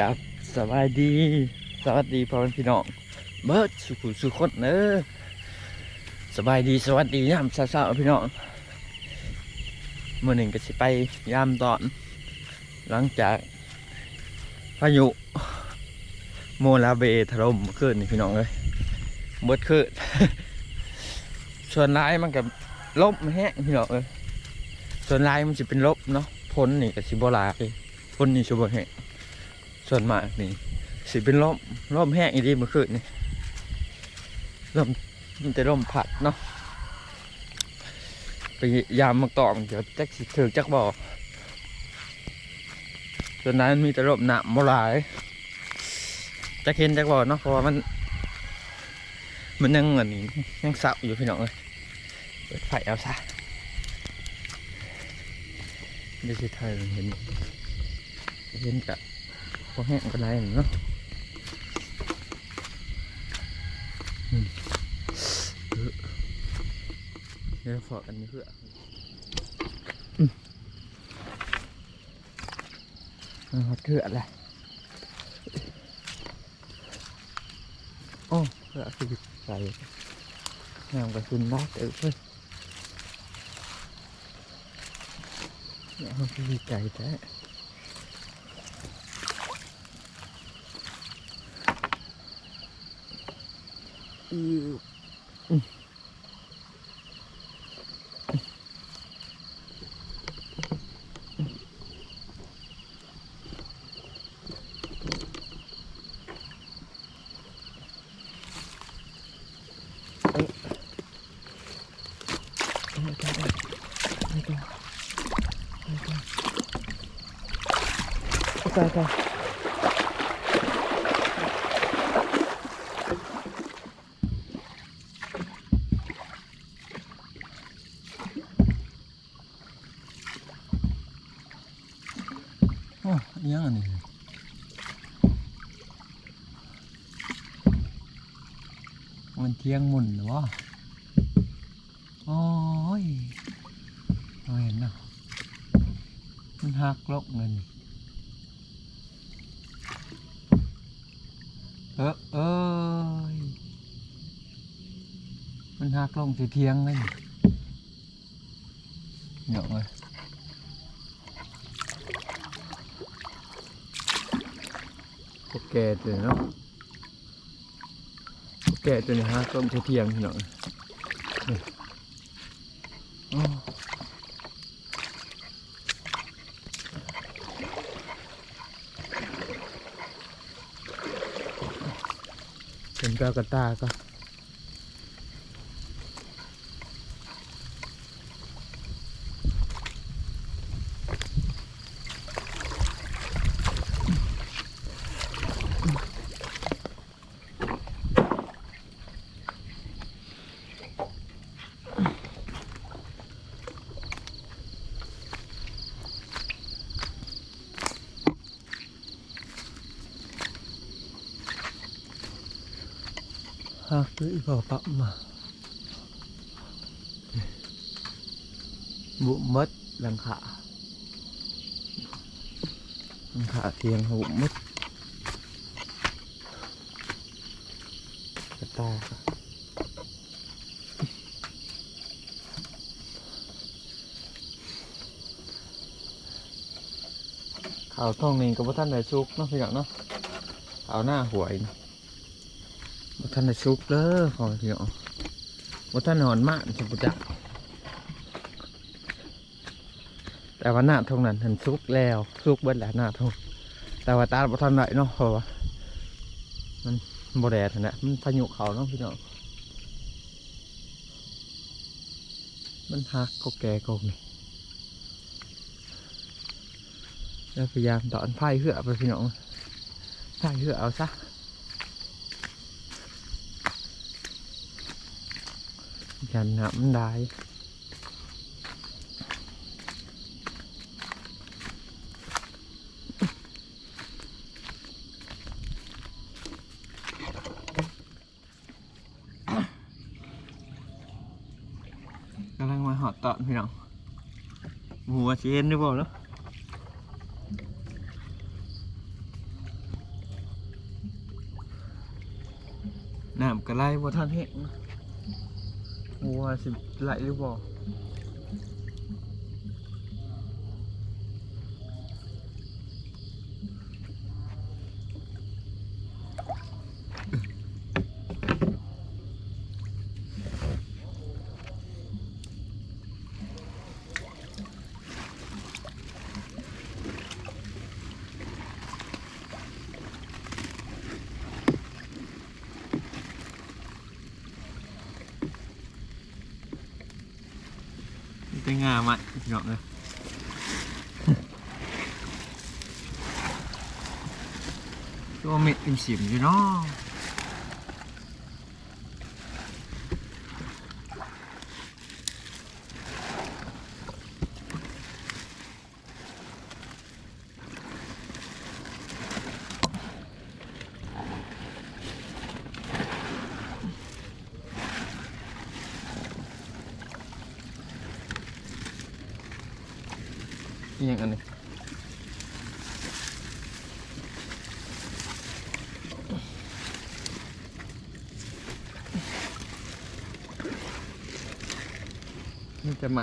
กับสบายดี สวัสดีพ่อแม่พี่น้องเบิร์ดสุขุสุขคนเนอะสบายดีสวัสดียามเช้าๆพี่น้องเมื่อหนึ่งก็สิไปยามตอน หลังจากพายุโมลาเบถล่มเมื่อคืนนี่พี่น้องเลยเบิดคืนส่วนร้ายมันกับลบแห้งพี่น้องเลยส่วนร้ายมันจะเป็นลบเนาะพ้นนี่กับสิบลายพ้นนี่ชิบแห้ง ส่วนมากนี่สิเป็นลมลมแห้งอีดีเมื่อคืนนี่ลมมันจะลมผัดเนาะไปยามมาตอมเดี๋ยวจักสิถือจักบ่อส่วนนั้นมีแต่ลมหนามบ่หลายจักเห็นจักบ่อเนาะเพราะว่ามัน มันยังอันนี้ยังเศร้าอยู่พี่น้องเลยเปิดไฟเอาซะไม่ใช่ไทยเห็นเห็นกะพ อแห้งก็ได้เนาะเดี๋ยวฝอกันเพื่อมเอาเถื่อแหละโอ้เพื่อคือใส่งามกับคุณรักเออเพื่อนเนี่ยเขาคือใจแท้ อืออืมไม่ต้องไม่ต้องไม่ต้องโอเคโอเคโอ้ยังอันนี้ มันเที่ยงหมุนหรอวะโอ้ยเราเห็นนะมันหักลกเงินเออเอ้ยมันหักลงทีเทียงเลยเหยอะเลยพวกแกตัวนี้เนาะ แกตัวนี้หักลงที่เทียงพี่น้องโอ้เป็นกากระตาก็ หักเลยพอปั๊บมาบุมัดหลังขาหลังขาเทียงบุมัดก บ่ท่านได้ชุกเนาะพี่น้อเนาะข่าวบ่ทันได้ซุกเด้อพอพี่น้องบ่ทันหอนมากสิบ่จักแต่ว่าหน้าทงนั้นทันซุกแล้วซุกเบิดแล้วหน้าทงแต่ว่าตาบ่ทันได้เนาะเพราะว่ามันบ่แดดนะมันพายุเขาเนาะพี่น้องมันหักก็แก่กงนี่แล้วพยายามตอนไพ่เหือไปพี่น้องไพ่เหือเอาซะ ยันน้ำได้กำลังมาหอดตอนพี่น้องหัวเชนด้วยบ่เนาะน้ำกระไรบ่ท่านเห็น งามอะ พี่น้องเลยตัวเม็ อยู่เนาะนี่ยังอันนี้มันจะม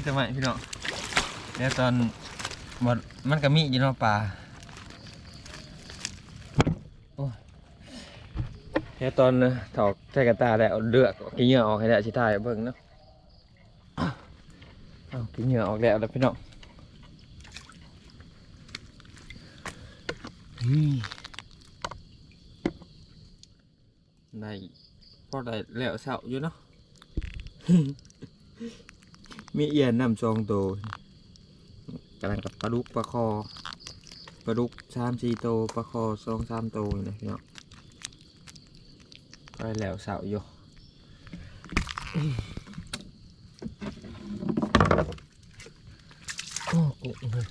าจะมาพี่น้องแล้วตอนหมดมันก็มีอยู่เนาะปลาแล้วตอนถอกใส่กระตาแล้วเอาเลือกเอาขี้เหงื่อออกให้ได้ชิทายเบิ่งเนาะเอาขี้เหงื่อออกแล้วแล้วพี่น้องนี่ได้พอได้แล้วเสาอยู่เนาะ มีเอียนนำซองโตวกำลังกับปลาดุกปลาคอปลาดุกสามสี่โตวปลาคอสองสามโตวอยู่นะพี่น้องก็ได้แล้วเสาอยู่โอ้โหเลย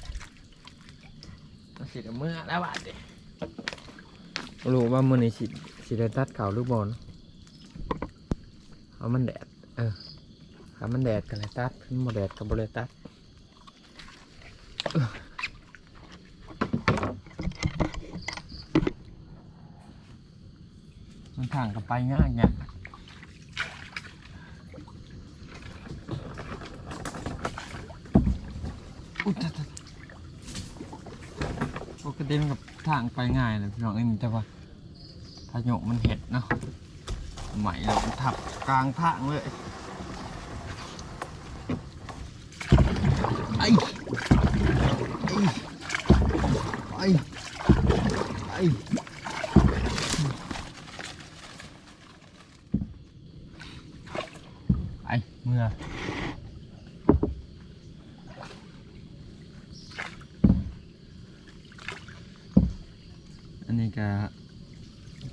มาสิเมื่อแล้วบาดเด็รู้ว่ามื่อนี้สิสิได้ตัดเขาวหรือบอลเอามันแดดเออ ถ้ามันแดดก็เลยตัดมันบ่แดดก็บ่เลยตัดมันทางกับไปง่ายเนี่ยอุ๊ยตตะปกติมันกับทางไปง่ายเลยพี่น้องเอ็นแต่ว่าพายุมันเห็ดเนาะใหม่เลยมันทับกลางทางเลย ไอ้ไอ้ไอ้ไอ้เมื่ออันนี้ก็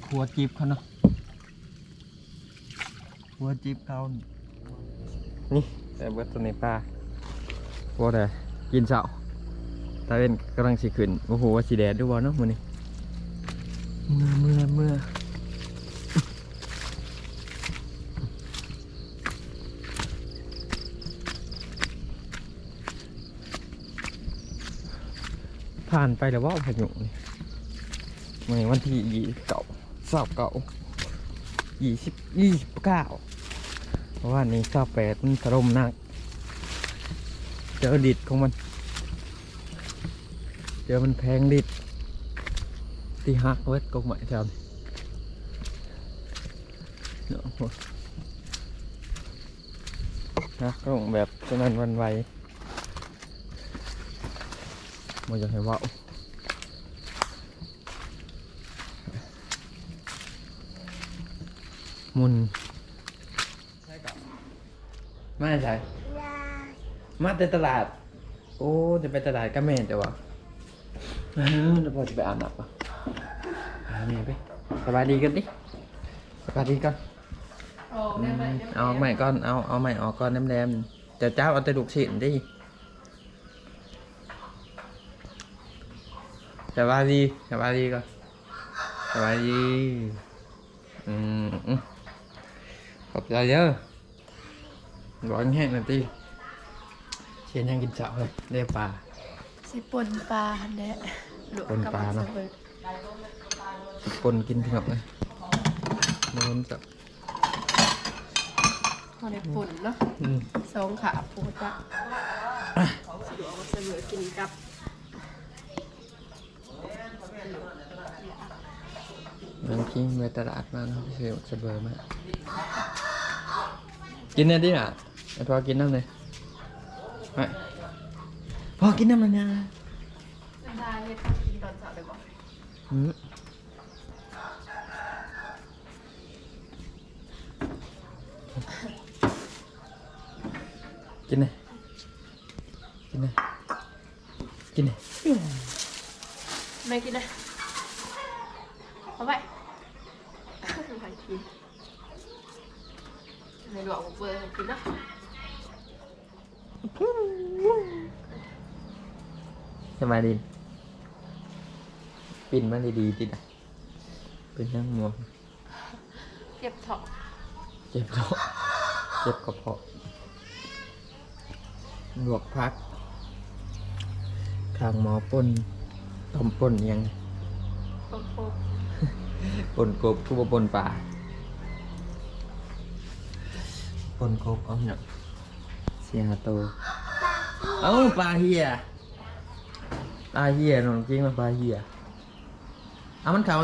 ครัวจิบเขาเนาะครัวจิบเขานี่แต่เบิดตัวในป่า ว่าแต่กินเสาตาเป็นกำลังสิขึ้นโอ้โหว่าสีแดดด้วยวะเนาะมื้อนี้เมื่อเมื่อเมื่อ ผ่านไปแล้วว่าพายุนี่เมื่อวันที่ยี่เก่าสอบเก่ายี่สิบยี่สิบเก้าเพราะว่านี่สอบแปดมันถล่มหนักเจ อดิดของมัน เจอมันแพงดิดที่หักเวทกงใหม่แถวนี้เนาะหักกงแบบฉะนั้นวันไวมันจะให้เว่ามุนไม่ใช่ มาแต่ตลาด โอ้จะไปตลาดก็แม่นแต่ว่าเออแล้วพอจะไปอาบน้ำปะหาแม่ไปสบายดีกันดิสบายดีกันโอ้ทองได้ไหมเอาใหม่ก่อนเอาเอาใหม่ออกก่อนแดมๆแต่เจ้าเอาแต่ลูกชิ้นดิสบายดีสบายดีก่อนสบายดีอืมอืมขอบใจเยอะร้อนแห้งหน่อยตี เชียนยังกินเช้าเลยเรียกปลาสิปนปลาหันแหละลวกปนปลาเนอะกับมสเบิดปนกินพี่น้องเลยมันจับพอได้ปนเนาะอืมสองขาปูจ้ะสะดวกว่าเสมอกินกับน้ำกิ้งไปตลาดมาเนาะพี่เสือจะเบอร์มากกินเนี่ยดิอะไอพอกินน้ำเลย ไปพอกินน้ำมันนะได้เฮ็ดกินตอนเช้าได้บ่อืมกินเลยกินเลยกินเลยไม่กินนะเอาไปไปกินในหลวงเปิดให้กินเนาะสบายดีปิ่นมันดีๆติดอะเป็นนั่งมัวเก็บท้องเจ็บท้องเจ็บกระเพาะลวกพักข้างหมอป่นต้มป่นยังโป๊ะป่นกบคือบ่ป่นป่าป่นกบเอาเนาะเสีย งโตเอ้าปลาเฮียปลาเฮียน้องจริงมันปลาเฮียเอามันเข่าม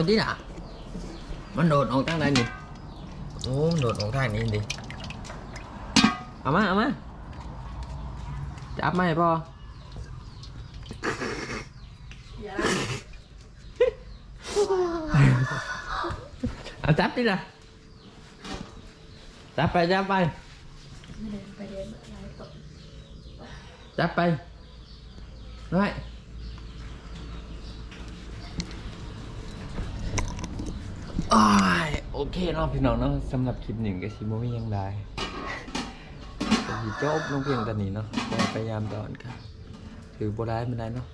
จับมาให้พ่อๆอย่าละไปไปไม่เคน้อยโอเคเนาะพี่น้องเนาะสำหรับคลิปหนึ่งก็ชิโมมียังได้ก็สิจบลงเพียงแต่นี้เนาะพยายามตอนครับถือโบราณไม่ได้เนาะ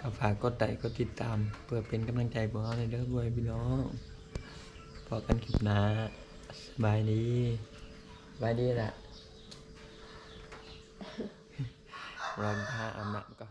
ก็ฝากกดไลค์กดติดตาม เพื่อเป็นกำลังใจพวกเราในเด้อด้วยพี่น้องพอกันคลิปหน้าสบายดีสบายดีแหละ รองเท้าอาบน้ำก็